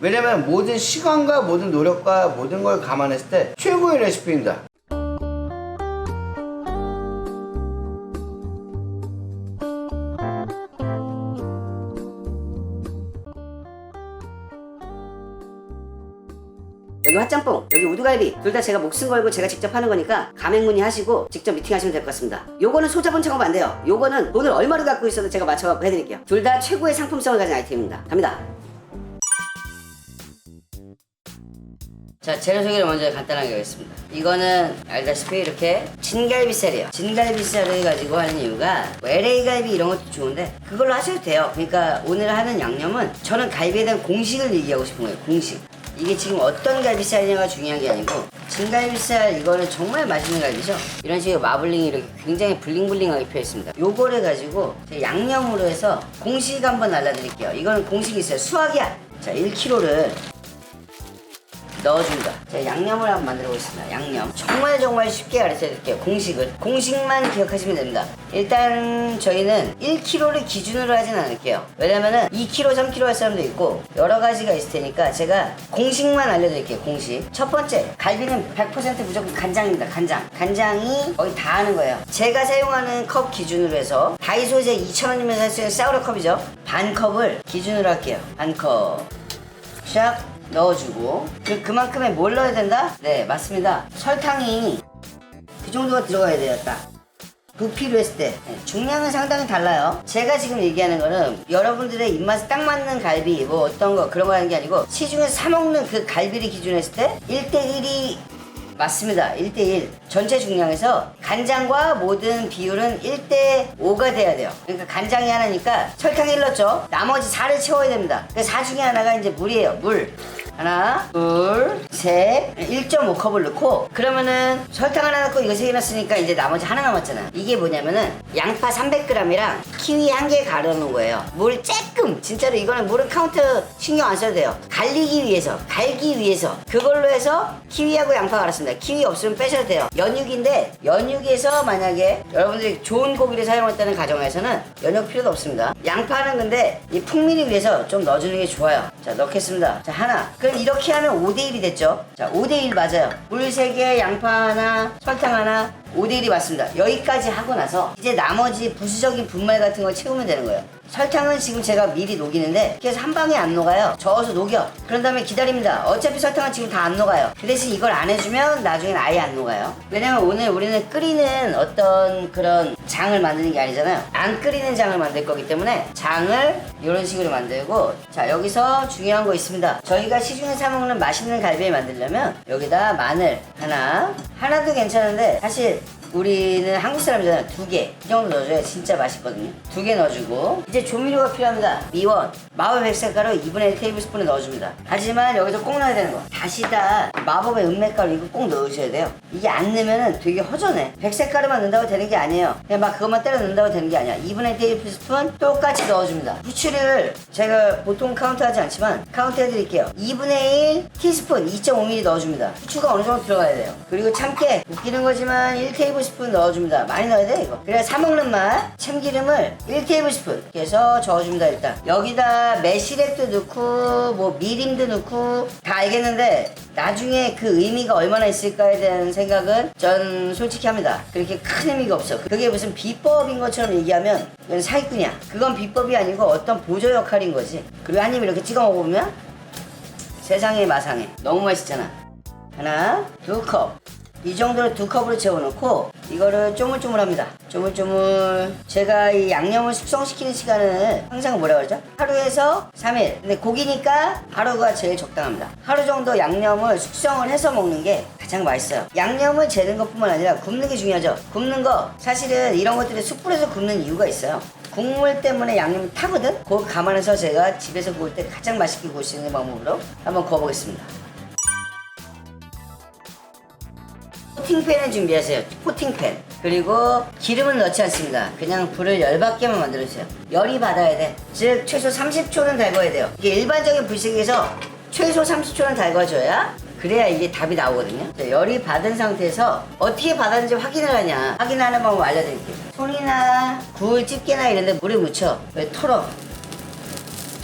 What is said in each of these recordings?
왜냐면 모든 시간과 모든 노력과 모든 걸 감안했을 때 최고의 레시피입니다. 여기 화짬뽕, 여기 우두갈비 둘 다 제가 목숨 걸고 제가 직접 하는 거니까 가맹 문의하시고 직접 미팅하시면 될 것 같습니다. 요거는 소자본 창업 안 돼요. 요거는 돈을 얼마를 갖고 있어도 제가 맞춰갖고 해드릴게요. 둘 다 최고의 상품성을 가진 아이템입니다. 갑니다. 자, 재료 소개를 먼저 간단하게 하겠습니다. 이거는 알다시피 이렇게 진갈비살이에요. 진갈비살을 가지고 하는 이유가 뭐 LA 갈비 이런 것도 좋은데 그걸로 하셔도 돼요. 그러니까 오늘 하는 양념은 저는 갈비에 대한 공식을 얘기하고 싶은 거예요. 공식. 이게 지금 어떤 갈비살이냐가 중요한 게 아니고 진갈비살 이거는 정말 맛있는 갈비죠. 이런 식으로 마블링이 이렇게 굉장히 블링블링하게 펴 있습니다. 요거를 가지고 양념으로 해서 공식 한번 알려드릴게요. 이거는 공식이 있어요. 수학이야. 자, 1kg를 넣어준다. 자, 양념을 한번 만들어 보겠습니다. 양념. 정말 정말 쉽게 가르쳐 드릴게요. 공식을. 공식만 기억하시면 됩니다. 일단 저희는 1kg를 기준으로 하진 않을게요. 왜냐면은 2kg, 3kg 할 사람도 있고 여러 가지가 있을 테니까 제가 공식만 알려드릴게요. 공식. 첫 번째, 갈비는 100% 무조건 간장입니다. 간장. 간장이 거의 다 하는 거예요. 제가 사용하는 컵 기준으로 해서 다이소에서 2,000원이면 살 수 있는 사우라 컵이죠. 반 컵을 기준으로 할게요. 반 컵. 샥 넣어주고 그, 그만큼의 뭘 넣어야 된다? 네 맞습니다 설탕이 그 정도가 들어가야 딱 부피로 했을 때 네, 중량은 상당히 달라요 제가 지금 얘기하는 거는 여러분들의 입맛에 딱 맞는 갈비 뭐 어떤 거 그런 거 하는 게 아니고 시중에서 사 먹는 그 갈비를 기준으로 했을 때 1대1이 맞습니다. 1대1. 전체 중량에서 간장과 모든 비율은 1대5가 돼야 돼요. 그러니까 간장이 하나니까 설탕이 1 넣었죠. 나머지 4를 채워야 됩니다. 그 4 중에 하나가 이제 물이에요. 물. 하나, 둘, 셋, 1.5컵을 넣고 그러면은 설탕 하나 넣고 이거 세 개 넣었으니까 이제 나머지 하나 남았잖아. 이게 뭐냐면은 양파 300g이랑 키위 한개 가려 놓은 거예요. 물 쬐끔. 진짜로 이거는 물은 카운트 신경 안 써도 돼요. 갈리기 위해서, 갈기 위해서 그걸로 해서 키위하고 양파 갈았습니다. 키위 없으면 빼셔도 돼요. 연육인데 연육에서 만약에 여러분들이 좋은 고기를 사용했다는 가정에서는 연육 필요도 없습니다. 양파는 근데 이 풍미를 위해서 좀 넣어주는 게 좋아요. 자 넣겠습니다. 자 하나. 그럼 이렇게 하면 5대 1이 됐죠. 자 5대1 맞아요. 물 3개, 양파 하나, 설탕 하나, 5대1이 맞습니다. 여기까지 하고 나서 이제 나머지 부수적인 분말 같은 걸 채우면 되는 거예요. 설탕은 지금 제가 미리 녹이는데 그래서 한 방에 안 녹아요. 저어서 녹여. 그런 다음에 기다립니다. 어차피 설탕은 지금 다 안 녹아요. 그 대신 이걸 안 해주면 나중엔 아예 안 녹아요. 왜냐면 오늘 우리는 끓이는 어떤 그런 장을 만드는 게 아니잖아요. 안 끓이는 장을 만들 거기 때문에 장을 이런 식으로 만들고 자 여기서 중요한 거 있습니다. 저희가 시중에 사 먹는 맛있는 갈비를 만들려면 여기다 마늘 하나 하나도 괜찮은데 사실 우리는 한국 사람이잖아요. 두 개. 이 정도 넣어줘야 진짜 맛있거든요. 두 개 넣어주고. 이제 조미료가 필요합니다. 미원. 마법 백색가루 2분의 1 테이블스푼을 넣어줍니다. 하지만 여기서 꼭 넣어야 되는 거. 다시다. 마법의 은맥가루 이거 꼭 넣으셔야 돼요. 이게 안 넣으면 되게 허전해. 백색가루만 넣는다고 되는 게 아니에요. 그냥 막 그것만 때려 넣는다고 되는 게 아니야. 2분의 1 테이블스푼 똑같이 넣어줍니다. 후추를 제가 보통 카운트 하지 않지만 카운트 해드릴게요. 2분의 1 티스푼 2.5ml 넣어줍니다. 후추가 어느 정도 들어가야 돼요. 그리고 참깨 웃기는 거지만 1 테이블 스푼 넣어줍니다. 많이 넣어야 돼 이거. 그래야 사 먹는 맛 참기름을 1 테이블스푼 이렇게 해서 저어줍니다 일단. 여기다 매실액도 넣고 뭐 미림도 넣고 다 알겠는데 나중에 그 의미가 얼마나 있을까에 대한 생각은 전 솔직히 합니다. 그렇게 큰 의미가 없어. 그게 무슨 비법인 것처럼 얘기하면 이건 사기꾼이야. 그건 비법이 아니고 어떤 보조 역할인 거지. 그리고 한 입 이렇게 찍어 먹어보면 세상에 마상에 너무 맛있잖아. 하나, 두 컵. 이 정도로 두 컵으로 채워놓고 이거를 쪼물쪼물합니다. 쪼물쪼물. 제가 이 양념을 숙성시키는 시간을 항상 뭐라 그러죠? 하루에서 3일. 근데 고기니까 하루가 제일 적당합니다. 하루 정도 양념을 숙성을 해서 먹는 게 가장 맛있어요. 양념을 재는 것뿐만 아니라 굽는 게 중요하죠. 굽는 거 사실은 이런 것들이 숯불에서 굽는 이유가 있어요. 국물 때문에 양념이 타거든? 그거 감안해서 제가 집에서 구울 때 가장 맛있게 구울 수 있는 방법으로 한번 구워보겠습니다. 코팅팬을 준비하세요. 코팅팬. 그리고 기름을 넣지 않습니다. 그냥 불을 열받게만 만들어주세요. 열이 받아야 돼. 즉 최소 30초는 달궈야 돼요. 이게 일반적인 불식에서 최소 30초는 달궈줘야 그래야 이게 답이 나오거든요. 자, 열이 받은 상태에서 어떻게 받았는지 확인을 하냐. 확인하는 방법 알려드릴게요. 손이나 굴, 집게나 이런 데 물에 묻혀. 왜 털어?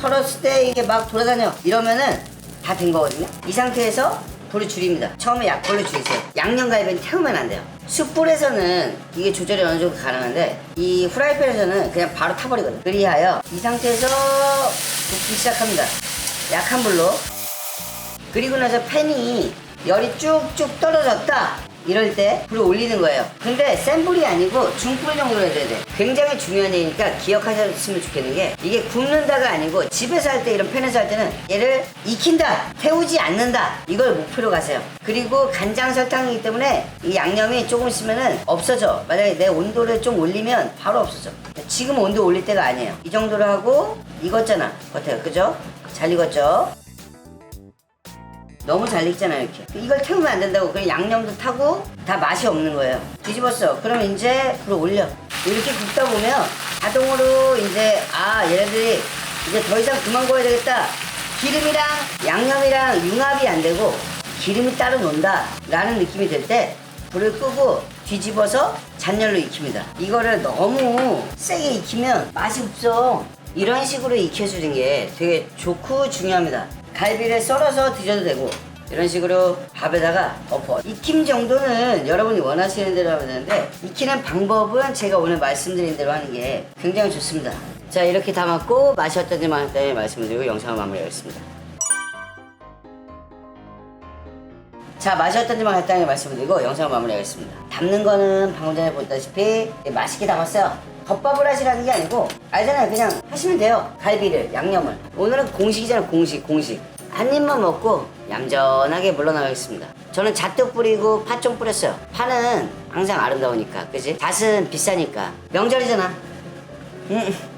털었을 때 이게 막 돌아다녀. 이러면은 다 된 거거든요. 이 상태에서 불을 줄입니다. 처음에 약불로 줄이세요. 양념갈비는 태우면 안 돼요. 숯불에서는 이게 조절이 어느 정도 가능한데 이 후라이팬에서는 그냥 바로 타버리거든요. 그리하여 이 상태에서 굽기 시작합니다. 약한 불로 그리고 나서 팬이 열이 쭉쭉 떨어졌다 이럴 때 불을 올리는 거예요. 근데 센 불이 아니고 중불 정도로 해야 돼 굉장히 중요한 얘기니까 기억하셨으면 좋겠는 게 이게 굽는다가 아니고 집에서 할 때 이런 팬에서 할 때는 얘를 익힌다 태우지 않는다 이걸 목표로 가세요. 그리고 간장 설탕이기 때문에 이 양념이 조금 있으면은 없어져. 만약에 내 온도를 좀 올리면 바로 없어져. 지금 온도 올릴 때가 아니에요. 이 정도로 하고 익었잖아 겉에. 그죠? 잘 익었죠? 너무 잘 익잖아요 이렇게. 이걸 태우면 안 된다고 그냥 양념도 타고 다 맛이 없는 거예요. 뒤집었어. 그럼 이제 불을 올려. 이렇게 굽다 보면 자동으로 이제 아 얘네들이 이제 더 이상 그만 구워야 되겠다. 기름이랑 양념이랑 융합이 안 되고 기름이 따로 논다. 라는 느낌이 들 때 불을 끄고 뒤집어서 잔열로 익힙니다. 이거를 너무 세게 익히면 맛이 없어. 이런 식으로 익혀주는 게 되게 좋고 중요합니다. 갈비를 썰어서 드셔도 되고 이런 식으로 밥에다가 엎어 익힘 정도는 여러분이 원하시는 대로 하면 되는데 익히는 방법은 제가 오늘 말씀드린 대로 하는 게 굉장히 좋습니다. 자 이렇게 담았고 맛이 어떤지 만에 말씀을 드리고 영상을 마무리하겠습니다. 자 맛이 어떤지만 간단하게 말씀드리고 영상을 마무리하겠습니다 담는 거는 방금 전에 보다시피 맛있게 담았어요 덮밥을 하시라는 게 아니고 알잖아요. 그냥 하시면 돼요. 갈비를 양념을. 오늘은 공식이잖아요. 공식 공식. 한 입만 먹고 얌전하게 물러나가겠습니다. 저는 잣도 뿌리고 파좀 뿌렸어요. 파는 항상 아름다우니까 그지? 잣은 비싸니까. 명절이잖아. 음.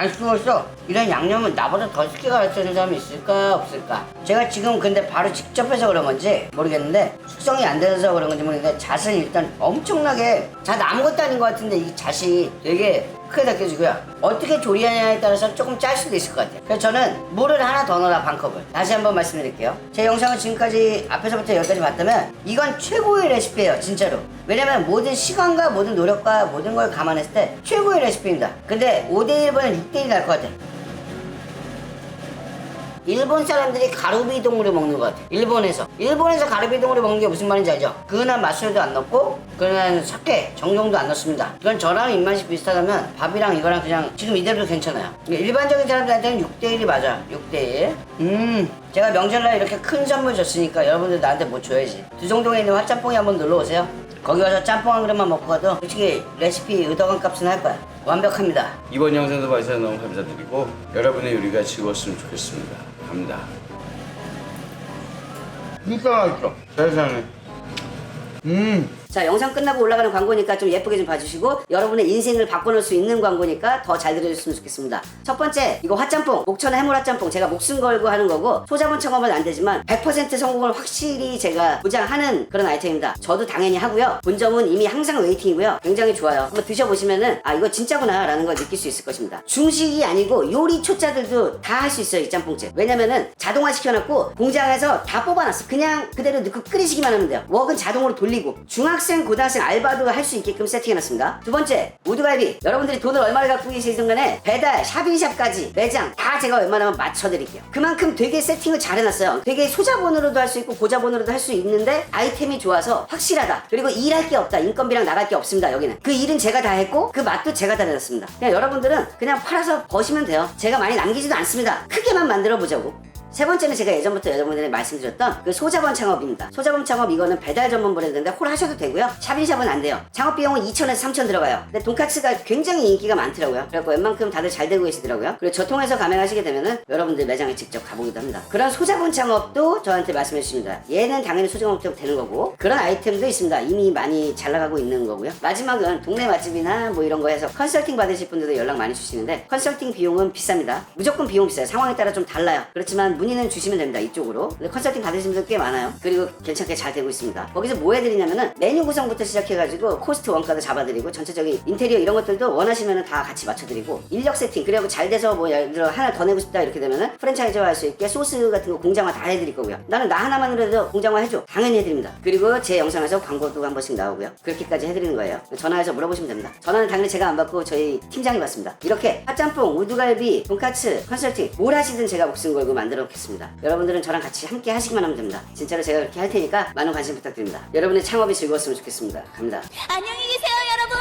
알 수가 없어. 이런 양념은 나보다 더 쉽게 가르쳐주는 사람이 있을까 없을까? 제가 지금 근데 바로 직접 해서 그런 건지 모르겠는데 숙성이 안 돼서 그런 건지 모르겠는데 잣은 일단 엄청나게 잣 아무것도 아닌 것 같은데 이 잣이 되게 크게 느껴지고요. 어떻게 조리하냐에 따라서 조금 짤 수도 있을 것 같아요. 그래서 저는 물을 하나 더 넣어라 반컵을. 다시 한번 말씀드릴게요. 제 영상을 지금까지 앞에서부터 여기까지 봤다면 이건 최고의 레시피예요 진짜로. 왜냐면 모든 시간과 모든 노력과 모든 걸 감안했을 때 최고의 레시피입니다. 근데 5대1보다는 6대1이 날것 같아. 일본 사람들이 가루비 동물을 먹는 것 같아. 일본에서. 일본에서 가루비 동물을 먹는 게 무슨 말인지 알죠? 그은한 맛술도 안 넣고, 그은한 사케, 정종도 안 넣습니다. 이건 저랑 입맛이 비슷하다면 밥이랑 이거랑 그냥 지금 이대로도 괜찮아요. 일반적인 사람들한테는 6대1이 맞아. 6대1. 음. 제가 명절날 이렇게 큰 선물 줬으니까 여러분들 나한테 뭐 줘야지. 두정동에 있는 화짬뽕에 한번 놀러 오세요. 거기 가서 짬뽕 한 그릇만 먹고 가도 솔직히 레시피 의도간 값은 할 거야. 완벽합니다. 이번 영상도 봐주셔서 너무 감사드리고 여러분의 요리가 즐거웠으면 좋겠습니다. 갑니다. 진짜 맛있어. 세상에. 음. 자 영상 끝나고 올라가는 광고니까 좀 예쁘게 좀 봐주시고 여러분의 인생을 바꿔놓을 수 있는 광고니까 더 잘 들어줬으면 좋겠습니다. 첫 번째 이거 화짬뽕 목천의 해물 화짬뽕. 제가 목숨 걸고 하는 거고 소자본 청업은 안 되지만 100% 성공을 확실히 제가 보장하는 그런 아이템입니다. 저도 당연히 하고요. 본점은 이미 항상 웨이팅이고요. 굉장히 좋아요. 한번 드셔보시면은 아 이거 진짜구나 라는 걸 느낄 수 있을 것입니다. 중식이 아니고 요리 초짜들도 다 할 수 있어요 이 짬뽕집. 왜냐면은 자동화 시켜놨고 공장에서 다 뽑아놨어. 그냥 그대로 넣고 끓이시기만 하면 돼요. 웍은 자동으로 돌리고 중 학생 고등학생 알바도 할 수 있게끔 세팅해놨습니다. 두 번째 모두갈비. 여러분들이 돈을 얼마를 갖고 계시든 간에 배달 샵인샵까지 매장 다 제가 웬만하면 맞춰드릴게요. 그만큼 되게 세팅을 잘 해놨어요. 되게 소자본으로도 할 수 있고 고자본으로도 할 수 있는데 아이템이 좋아서 확실하다. 그리고 일할 게 없다. 인건비랑 나갈 게 없습니다 여기는. 그 일은 제가 다 했고 그 맛도 제가 다 내놨습니다. 그냥 여러분들은 그냥 팔아서 버시면 돼요. 제가 많이 남기지도 않습니다. 크게만 만들어 보자고 세 번째는 제가 예전부터 여러분들에 말씀드렸던 그 소자본 창업입니다. 소자본 창업 이거는 배달 전문 브랜드인데 홀 하셔도 되고요. 샵인샵은 안 돼요. 창업 비용은 2천에서 3천 들어가요. 근데 돈까스가 굉장히 인기가 많더라고요. 그래갖고 웬만큼 다들 잘 되고 계시더라고요. 그리고 저 통해서 가맹하시게 되면은 여러분들 매장에 직접 가보기도 합니다. 그런 소자본 창업도 저한테 말씀해 주십니다. 얘는 당연히 소자본부터 되는 거고 그런 아이템도 있습니다. 이미 많이 잘 나가고 있는 거고요. 마지막은 동네 맛집이나 뭐 이런 거 해서 컨설팅 받으실 분들도 연락 많이 주시는데 컨설팅 비용은 비쌉니다. 무조건 비용 비싸요. 상황에 따라 좀 달라요. 그렇지만 문 의는 주시면 됩니다. 이쪽으로. 근데 컨설팅 받으신 분들 꽤 많아요. 그리고 괜찮게 잘 되고 있습니다. 거기서 뭐 해드리냐면은 메뉴 구성부터 시작해가지고 코스트 원가도 잡아드리고 전체적인 인테리어 이런 것들도 원하시면은 다 같이 맞춰드리고 인력 세팅 그리고 잘 돼서 뭐 예를 들어 하나 더 내고 싶다 이렇게 되면은 프랜차이즈화 할 수 있게 소스 같은 거 공장화 다 해드릴 거고요. 나는 나 하나만으로 해도 공장화 해줘. 당연히 해드립니다. 그리고 제 영상에서 광고도 한 번씩 나오고요. 그렇게까지 해드리는 거예요. 전화해서 물어보시면 됩니다. 전화는 당연히 제가 안 받고 저희 팀장이 받습니다. 이렇게 핫짬뽕, 우두갈비, 돈까츠, 컨설팅 뭘 하시든 제가 목숨 걸고 만들어 하겠습니다. 여러분들은 저랑 같이 함께 하시기만 하면 됩니다. 진짜로 제가 그렇게 할 테니까 많은 관심 부탁드립니다. 여러분의 창업이 즐거웠으면 좋겠습니다. 갑니다. 안녕히 계세요, 여러분.